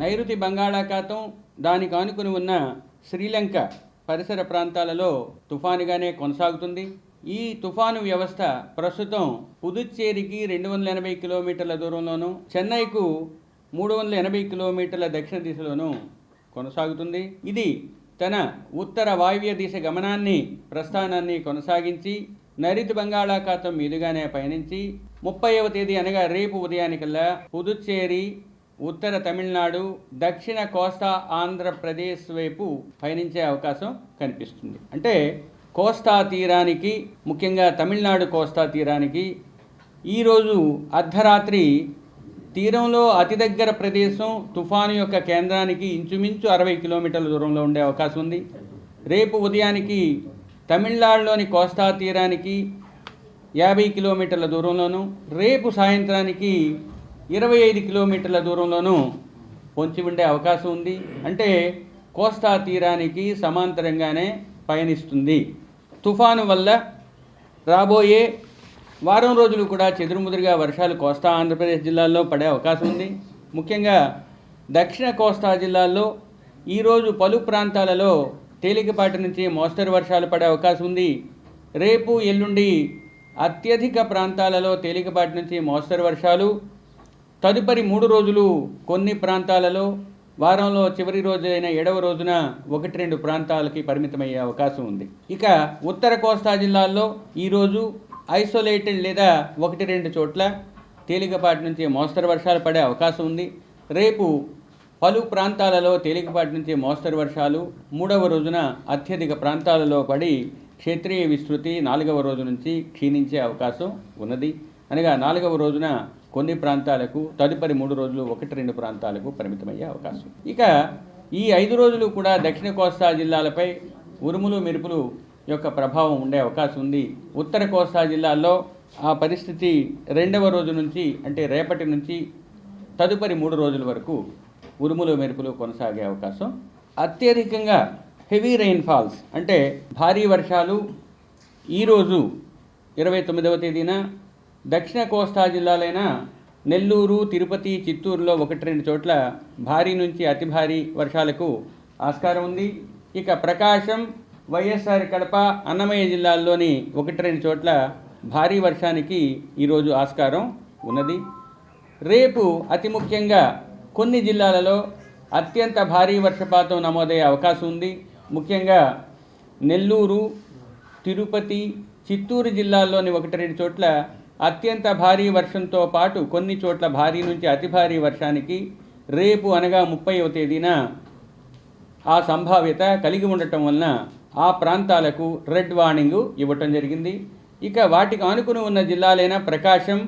నైరుతి బంగాళాఖాతం దానికి ఆనుకుని ఉన్న శ్రీలంక పరిసర ప్రాంతాలలో తుఫానుగానే కొనసాగుతుంది. ఈ తుఫాను వ్యవస్థ ప్రస్తుతం పుదుచ్చేరికి రెండు వందల ఎనభై కిలోమీటర్ల దూరంలోనూ చెన్నైకు మూడు వందల ఎనభై కిలోమీటర్ల దక్షిణ దిశలోనూ కొనసాగుతుంది. ఇది తన ఉత్తర వాయువ్య దిశ గమనాన్ని ప్రస్థానాన్ని కొనసాగించి నైరుతి బంగాళాఖాతం మీదుగానే పయనించి ముప్పైవ తేదీ అనగా రేపు ఉదయానికల్లా పుదుచ్చేరి ఉత్తర తమిళనాడు దక్షిణ కోస్తా ఆంధ్రప్రదేశ్ వైపు పయనించే అవకాశం కనిపిస్తుంది. అంటే కోస్తా తీరానికి ముఖ్యంగా తమిళనాడు కోస్తా తీరానికి ఈరోజు అర్ధరాత్రి తీరంలో అతి దగ్గర ప్రదేశం తుఫాను యొక్క కేంద్రానికి ఇంచుమించు అరవై కిలోమీటర్ల దూరంలో ఉండే అవకాశం ఉంది. రేపు ఉదయానికి తమిళనాడులోని కోస్తా తీరానికి యాభై కిలోమీటర్ల దూరంలోను రేపు సాయంత్రానికి ఇరవై ఐదు కిలోమీటర్ల దూరంలోనూ పొంచి ఉండే అవకాశం ఉంది. అంటే కోస్తా తీరానికి సమాంతరంగానే పయనిస్తుంది. తుఫాను వల్ల రాబోయే వారం రోజులు కూడా చెదురుముదురుగా వర్షాలు కోస్తా ఆంధ్రప్రదేశ్ జిల్లాల్లో పడే అవకాశం ఉంది. ముఖ్యంగా దక్షిణ కోస్తా జిల్లాల్లో ఈరోజు పలు ప్రాంతాలలో తేలికపాటి నుంచి మోస్తరు వర్షాలు పడే అవకాశం ఉంది. రేపు ఎల్లుండి అత్యధిక ప్రాంతాలలో తేలికపాటి నుంచి మోస్తరు వర్షాలు తదుపరి మూడు రోజులు కొన్ని ప్రాంతాలలో వారంలో చివరి రోజు అయిన ఏడవ రోజున ఒకటి రెండు ప్రాంతాలకి పరిమితమయ్యే అవకాశం ఉంది. ఇక ఉత్తర కోస్తా జిల్లాల్లో ఈరోజు ఐసోలేటెడ్ లేదా ఒకటి రెండు చోట్ల తేలికపాటి నుంచి మోస్తరు వర్షాలు పడే అవకాశం ఉంది. రేపు పలు ప్రాంతాలలో తేలికపాటి నుంచి మోస్తరు వర్షాలు మూడవ రోజున అత్యధిక ప్రాంతాలలో పడి క్షేత్రీయ విస్తృతి నాలుగవ రోజు నుంచి క్షీణించే అవకాశం ఉన్నది. అనగా నాలుగవ రోజున కొన్ని ప్రాంతాలకు తదుపరి మూడు రోజులు ఒకటి రెండు ప్రాంతాలకు పరిమితమయ్యే అవకాశం. ఇక ఈ ఐదు రోజులు కూడా దక్షిణ కోస్తా జిల్లాలపై ఉరుములు మెరుపులు యొక్క ప్రభావం ఉండే అవకాశం ఉంది. ఉత్తర కోస్తా జిల్లాల్లో ఆ పరిస్థితి రెండవ రోజు నుంచి అంటే రేపటి నుంచి తదుపరి మూడు రోజుల వరకు ఉరుములు మెరుపులు కొనసాగే అవకాశం. అత్యధికంగా హెవీ రెయిన్ఫాల్స్ అంటే భారీ వర్షాలు ఈరోజు ఇరవై తొమ్మిదవ తేదీన దక్షిణ కోస్తా జిల్లాలైన నెల్లూరు తిరుపతి చిత్తూరులో ఒకటి రెండు చోట్ల భారీ నుంచి అతి భారీ వర్షాలకు ఆస్కారం ఉంది. ఇక ప్రకాశం వైఎస్ఆర్ కడప అన్నమయ్య జిల్లాల్లోని ఒకటి రెండు చోట్ల భారీ వర్షానికి ఈరోజు ఆస్కారం ఉన్నది. రేపు అతి ముఖ్యంగా కొన్ని జిల్లాలలో అత్యంత భారీ వర్షపాతం నమోదయ్యే అవకాశం ఉంది. ముఖ్యంగా నెల్లూరు తిరుపతి చిత్తూరు జిల్లాల్లోని ఒకటి రెండు చోట్ల అత్యంత భారీ వర్షంతో పాటు కొన్ని చోట్ల భారీ నుంచి అతి భారీ వర్షానికి రేపు అనగా ముప్పైవ తేదీన ఆ సంభావ్యత కలిగి ఉండటం వలన ఆ ప్రాంతాలకు రెడ్ వార్నింగ్ ఇవ్వటం జరిగింది. ఇక వాటికి ఆనుకుని ఉన్న జిల్లాలైన ప్రకాశం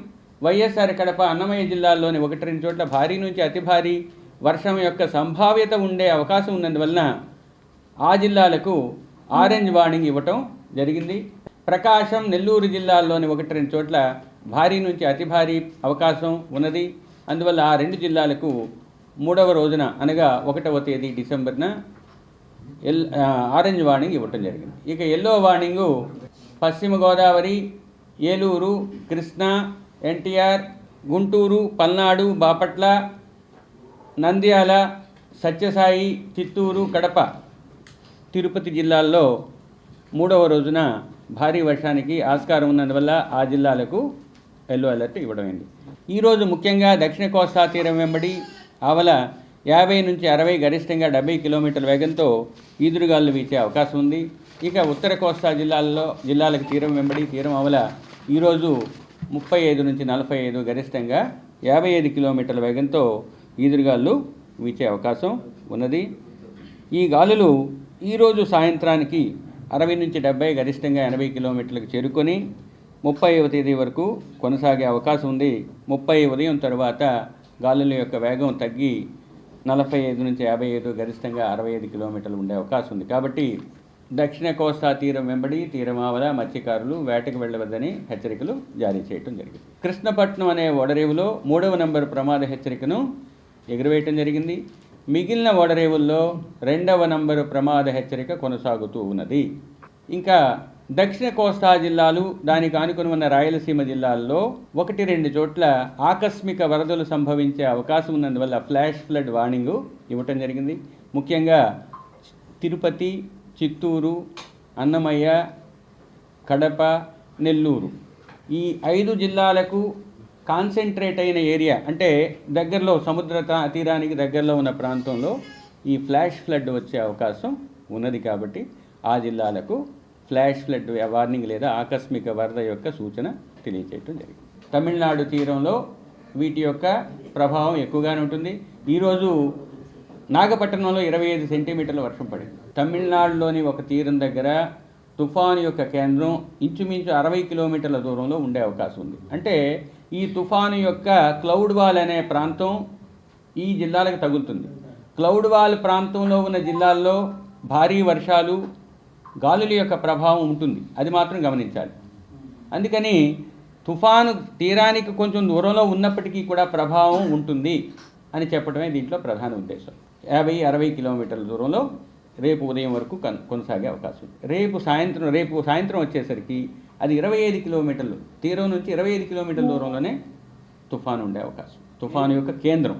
వైఎస్ఆర్ కడప అన్నమయ్య జిల్లాల్లోని ఒకటి రెండు చోట్ల భారీ నుంచి అతి భారీ వర్షం యొక్క సంభావ్యత ఉండే అవకాశం ఉన్నందువలన ఆ జిల్లాలకు ఆరెంజ్ వార్నింగ్ ఇవ్వటం జరిగింది. ప్రకాశం నెల్లూరు జిల్లాల్లోని ఒకటి రెండు చోట్ల భారీ నుంచి అతి భారీ అవకాశం ఉన్నది. అందువల్ల ఆ రెండు జిల్లాలకు మూడవ రోజున అనగా ఒకటవ తేదీ డిసెంబర్న ఎల్ ఆరెంజ్ వార్నింగ్ ఇవ్వటం జరిగింది. ఇక ఎల్లో వార్నింగు పశ్చిమ గోదావరి ఏలూరు కృష్ణా ఎన్టీఆర్ గుంటూరు పల్నాడు బాపట్ల నంద్యాల సత్యసాయి చిత్తూరు కడప తిరుపతి జిల్లాల్లో మూడవ రోజున భారీ వర్షానికి ఆస్కారం ఉన్నందువల్ల ఆ జిల్లాలకు ఎల్లో అలర్ట్ ఇవ్వడమైంది. ఈరోజు ముఖ్యంగా దక్షిణ కోస్తా తీరం వెంబడి ఆవల యాభై నుంచి అరవై గరిష్టంగా డెబ్బై కిలోమీటర్ల వేగంతో ఈదురుగాలు వీచే అవకాశం ఉంది. ఇక ఉత్తర కోస్తా జిల్లాల్లో జిల్లాలకు తీరం వెంబడి తీరం అవల ఈరోజు ముప్పై ఐదు నుంచి నలభై ఐదు గరిష్టంగా యాభై ఐదు కిలోమీటర్ల వేగంతో ఈదురుగాలు వీచే అవకాశం ఉన్నది. ఈ గాలులు ఈరోజు సాయంత్రానికి అరవై నుంచి డెబ్బై గరిష్టంగా ఎనభై కిలోమీటర్లకు చేరుకొని ముప్పైవ తేదీ వరకు కొనసాగే అవకాశం ఉంది. ముప్పై ఉదయం తరువాత గాలుల యొక్క వేగం తగ్గి నలభై ఐదు నుంచి యాభై ఐదు గరిష్టంగా అరవై ఐదు కిలోమీటర్లు ఉండే అవకాశం ఉంది. కాబట్టి దక్షిణ కోస్తా తీరం వెంబడి తీరమావల మత్స్యకారులు వేటకు వెళ్ళవద్దని హెచ్చరికలు జారీ చేయడం జరిగింది. కృష్ణపట్నం అనే ఓడరేవులో మూడవ నంబర్ ప్రమాద హెచ్చరికను ఎగురవేయటం జరిగింది. మిగిలిన ఓడరేవుల్లో రెండవ నంబరు ప్రమాద హెచ్చరిక కొనసాగుతూ ఉన్నది. ఇంకా దక్షిణ కోస్తా జిల్లాలు దానికి ఆనుకుని ఉన్న రాయలసీమ జిల్లాల్లో ఒకటి రెండు చోట్ల ఆకస్మిక వరదలు సంభవించే అవకాశం ఉన్నందువల్ల ఫ్లాష్ ఫ్లడ్ వార్నింగ్ ఇవ్వటం జరిగింది. ముఖ్యంగా తిరుపతి చిత్తూరు అన్నమయ్య కడప నెల్లూరు. ఈ ఐదు జిల్లాలకు కాన్సన్ట్రేట్ అయిన ఏరియా అంటే దగ్గరలో సముద్ర తీరానికి దగ్గరలో ఉన్న ప్రాంతంలో ఈ ఫ్లాష్ ఫ్లడ్ వచ్చే అవకాశం ఉన్నది కాబట్టి ఆ జిల్లాలకు ఫ్లాష్ ఫ్లడ్ వార్నింగ్ లేదా ఆకస్మిక వరద యొక్క సూచన తెలియచేయటం జరిగింది. తమిళనాడు తీరంలో వీటి యొక్క ప్రభావం ఎక్కువగానే ఉంటుంది. ఈరోజు నాగపట్టణంలో ఇరవై ఐదు సెంటీమీటర్ల వర్షం పడింది. తమిళనాడులోని ఒక తీరం దగ్గర తుఫాను యొక్క కేంద్రం ఇంచుమించు అరవై కిలోమీటర్ల దూరంలో ఉండే అవకాశం ఉంది. అంటే ఈ తుఫాను యొక్క క్లౌడ్ వాల్ అనే ప్రాంతం ఈ జిల్లాలకు తగులుతుంది. క్లౌడ్ వాల్ ప్రాంతంలో ఉన్న జిల్లాల్లో భారీ వర్షాలు గాలుల యొక్క ప్రభావం ఉంటుంది. అది మాత్రం గమనించాలి. అందుకని తుఫాను తీరానికి కొంచెం దూరంలో ఉన్నప్పటికీ కూడా ప్రభావం ఉంటుంది అని చెప్పడమే దీంట్లో ప్రధాన ఉద్దేశం. యాభై అరవై కిలోమీటర్ల దూరంలో రేపు ఉదయం వరకు కొనసాగే అవకాశం ఉంది. రేపు సాయంత్రం రేపు సాయంత్రం వచ్చేసరికి అది ఇరవై ఐదు కిలోమీటర్లు. తీరం నుంచి ఇరవై ఐదు కిలోమీటర్ల దూరంలోనే తుఫాను ఉండే అవకాశం. తుఫాను యొక్క కేంద్రం.